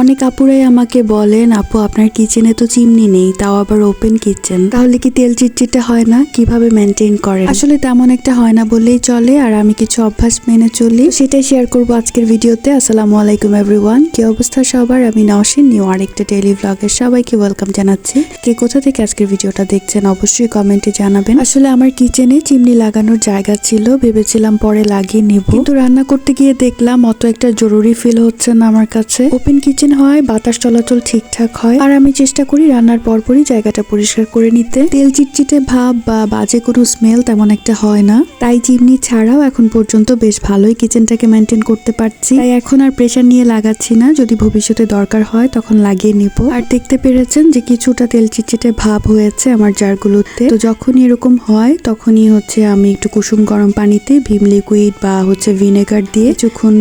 অনেক আপুরাই আমাকে বলেন, আপু, আপনার কিচেনে তো চিমনি নেই, তাও আবার ওপেন কিচেন তাহলে কি তেল চিটচিটে হয় না? কীভাবে মেনটেন করেন? আসলে তেমন একটা হয় না বললেই চলে, আর আমি কিছু অভ্যাস মেনে চলি। সেটাই শেয়ার করব আজকের ভিডিওতে। আসসালামু আলাইকুম এভরিওয়ান কি অবস্থা সবার? আমি নওশিন নিউ আরেকটা ডেইলি ব্লগের সবাইকে ওয়েলকাম জানাচ্ছি। কে কোথা থেকে আজকের ভিডিওটা দেখছেন, অবশ্যই কমেন্টে জানাবেন। আসলে আমার কিচেনে চিমনি লাগানোর জায়গা ছিল, ভেবেছিলাম পরে লাগিয়ে নিব। কিন্তু রান্না করতে গিয়ে দেখলাম, অত একটা জরুরি ফিল হচ্ছে না আমার কাছে। ওপেন কিচেন হয়, বাতাস চলাচল ঠিকঠাক হয়। আর আমি চেষ্টা করি রান্নার পরপরই জায়গাটা পরিষ্কার করে নিতে। তেল চিটচিটে ভাব বা বাজে কোনো স্মেল তেমন একটা হয় না। তাই চিমনি ছাড়াও এখন পর্যন্ত বেশ ভালোই কিচেনটাকে মেনটেন করতে পারছি। তাই এখন আর প্রেশার নিয়ে লাগাচ্ছি না। যদি ভবিষ্যতে দরকার হয় তখন লাগিয়ে নিব। আর দেখতে পেরেছেন যে কিছুটা তেল চিটচিটে ভাব হয়েছে আমার জারগুলোতে। তো যখনই এরকম হয়, তখনই হচ্ছে আমি একটু কুসুম গরম পানিতে ভিম লিকুইড বা হচ্ছে ভিনেগার দিয়ে কিছুক্ষণ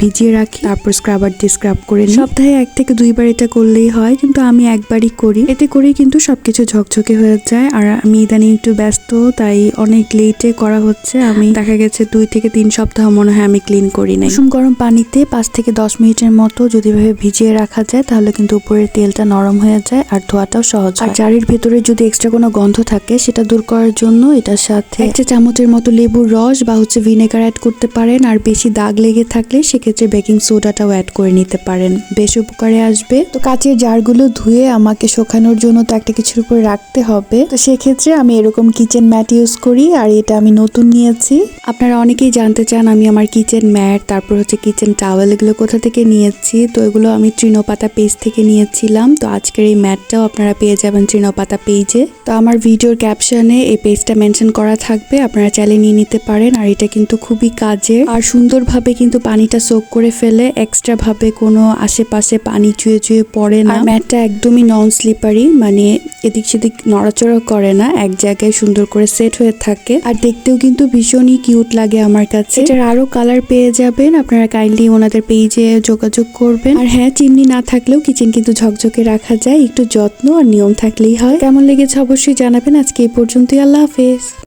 ভিজিয়ে রাখি। তারপর স্ক্রাবার দিয়ে স্ক্রাব করে নিই। সপ্তাহে এক থেকে দুইবার এটা করলেই হয়, কিন্তু আমি একবারই করি। এতে করেই কিন্তু সবকিছু ঝকঝকে হয়ে যায়। আর আমি ইদানিং একটু ব্যস্ত, তাই অনেক লেটে করা হচ্ছে। আমি দেখা গেছে দুই থেকে তিন সপ্তাহ মনে হয় আমি ক্লিন করি না কুসুম গরম পানিতে পাঁচ থেকে দশ মিনিটের মতো যদি ভাবে ভিজিয়ে রাখা যায়, তাহলে কিন্তু উপরের তেলটা নরম হয়ে যায় আর ধোয়াটাও সহজ আর জারির ভেতরে যদি এক্সট্রা কোনো গন্ধ থাকে, সেটা দূর করার জন্য এটার সাথে একটা চামচের মতো লেবুর রস বা হচ্ছে ভিনেগার অ্যাড করতে পারেন। আর বেশি দাগ লেগে থাকলে সেক্ষেত্রে বেকিং সোডাটাও অ্যাড করে নিতে পারেন। বেশ উপকারে আসবে। তো কাচের জারগুলো ধুয়ে আমাকে শোকানোর জন্য তো একটা কিছুর উপর রাখতে হবে। তো সেক্ষেত্রে আমি এরকম কিচেন ম্যাট ইউজ করি আর এটা আমি নতুন নিয়েছি। আপনারা অনেকেই জানতে চান আমি আমার কিচেন ম্যাট তারপর হচ্ছে কিচেন টাওয়েল এগুলো কোথা থেকে নিয়েছি। তো এগুলো আমি তৃণপাতা পেজ থেকে নিয়েছিলাম। তো আজকের এই ম্যাটটাও আপনারা পেয়ে যাবেন তৃণপাতা পেজে তো আমার ভিডিওর ক্যাপশনে এই পেজটা মেনশন করা থাকবে। আপনারা চাইলে নিয়ে নিতে পারেন। আর এটা কিন্তু খুবই কাজের। আর সুন্দরভাবে কিন্তু পানিটা সোক করে ফেলে। এক্সট্রা ভাবে কোনো আশেপাশে পানি চুয়ে চুয়ে পড়ে না। ম্যাটটা একদমই নন স্লিপারি মানে এদিক সেদিক নড়াচড়া করে না, এক জায়গায় সুন্দর করে সেট হয়ে থাকে। আর দেখতেও কিন্তু ভীষণই কিউট লাগে আমার কাছে। এটার আরও কালার পেয়ে যাবেন, আপনারা কাইন্ডলি ওনাদের পেজে যোগাযোগ করবেন। আর হ্যাঁ চিমনি না থাকলেও কিচেন কিন্তু ঝকঝকে রাখা যায়, একটু যত্ন আর নিয়ম থাকলেই হয়। কেমন লেগেছে অবশ্যই জানাবেন। আজকে এই পর্যন্তই, আল্লাহ হাফেজ।